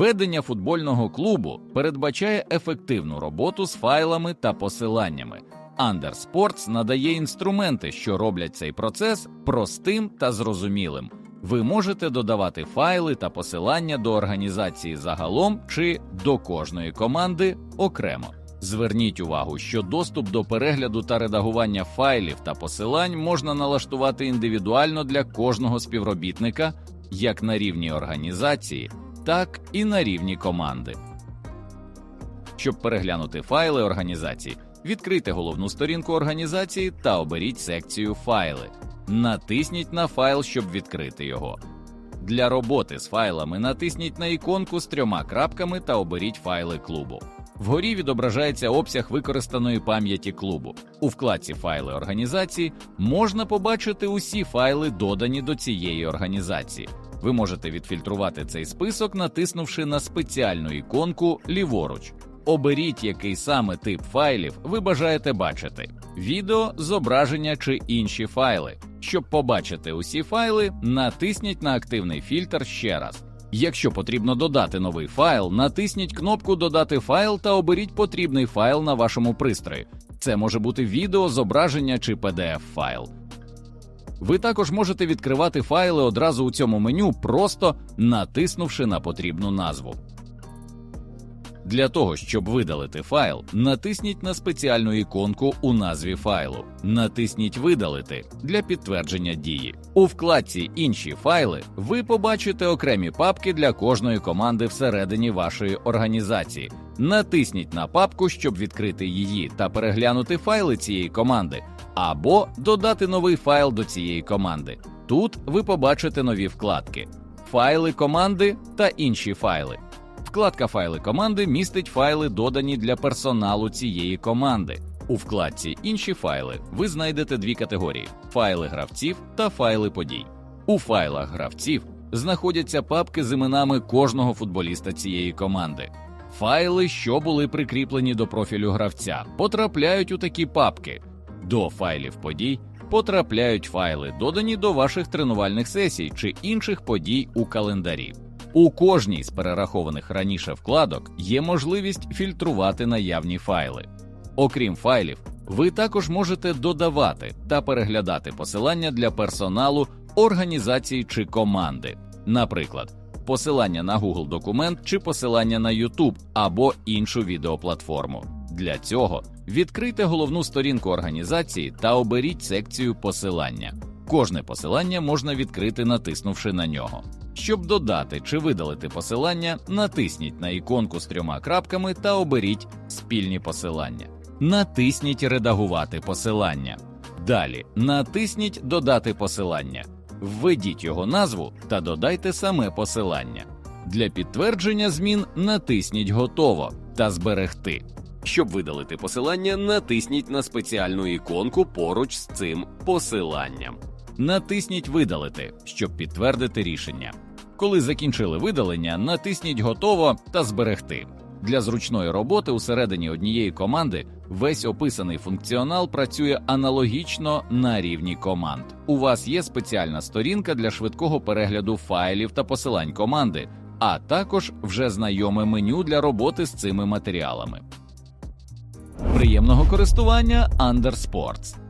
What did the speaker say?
Ведення футбольного клубу передбачає ефективну роботу з файлами та посиланнями. Undersports надає інструменти, що роблять цей процес простим та зрозумілим. Ви можете додавати файли та посилання до організації загалом чи до кожної команди окремо. Зверніть увагу, що доступ до перегляду та редагування файлів та посилань можна налаштувати індивідуально для кожного співробітника, як на рівні організації, так і на рівні команди. Щоб переглянути файли організації, відкрийте головну сторінку організації та оберіть секцію Файли. Натисніть на файл, щоб відкрити його. Для роботи з файлами натисніть на іконку з трьома крапками та оберіть файли клубу. Вгорі відображається обсяг використаної пам'яті клубу. У вкладці Файли організації можна побачити усі файли, додані до цієї організації. Ви можете відфільтрувати цей список, натиснувши на спеціальну іконку ліворуч. Оберіть, який саме тип файлів ви бажаєте бачити: відео, зображення чи інші файли. Щоб побачити усі файли, натисніть на активний фільтр ще раз. Якщо потрібно додати новий файл, натисніть кнопку Додати файл та оберіть потрібний файл на вашому пристрої. Це може бути відео, зображення чи PDF файл. Ви також можете відкривати файли одразу у цьому меню, просто натиснувши на потрібну назву. Для того, щоб видалити файл, натисніть на спеціальну іконку у назві файлу. Натисніть Видалити для підтвердження дії. У вкладці Інші файли ви побачите окремі папки для кожної команди всередині вашої організації. Натисніть на папку, щоб відкрити її та переглянути файли цієї команди, або додати новий файл до цієї команди. Тут ви побачите нові вкладки: файли команди та інші файли. Вкладка Файли команди містить файли, додані для персоналу цієї команди. У вкладці Інші файли ви знайдете дві категорії: файли гравців та файли подій. У файлах гравців знаходяться папки з іменами кожного футболіста цієї команди. Файли, що були прикріплені до профілю гравця, потрапляють у такі папки. До файлів подій потрапляють файли, додані до ваших тренувальних сесій чи інших подій у календарі. У кожній з перерахованих раніше вкладок є можливість фільтрувати наявні файли. Окрім файлів, ви також можете додавати та переглядати посилання для персоналу, організації чи команди, наприклад, посилання на Google документ чи посилання на YouTube або іншу відеоплатформу. Для цього відкрийте головну сторінку організації та оберіть секцію посилання. Кожне посилання можна відкрити, натиснувши на нього. Щоб додати чи видалити посилання, натисніть на іконку з трьома крапками та оберіть спільні посилання. Натисніть Редагувати посилання. Далі натисніть Додати посилання. Введіть його назву та додайте саме посилання. Для підтвердження змін натисніть Готово та Зберегти. Щоб видалити посилання, натисніть на спеціальну іконку поруч з цим посиланням. Натисніть Видалити, щоб підтвердити рішення. Коли закінчили видалення, натисніть Готово та Зберегти. Для зручної роботи усередині однієї команди весь описаний функціонал працює аналогічно на рівні команд. У вас є спеціальна сторінка для швидкого перегляду файлів та посилань команди, а також вже знайоме меню для роботи з цими матеріалами. Приємного користування Undersports!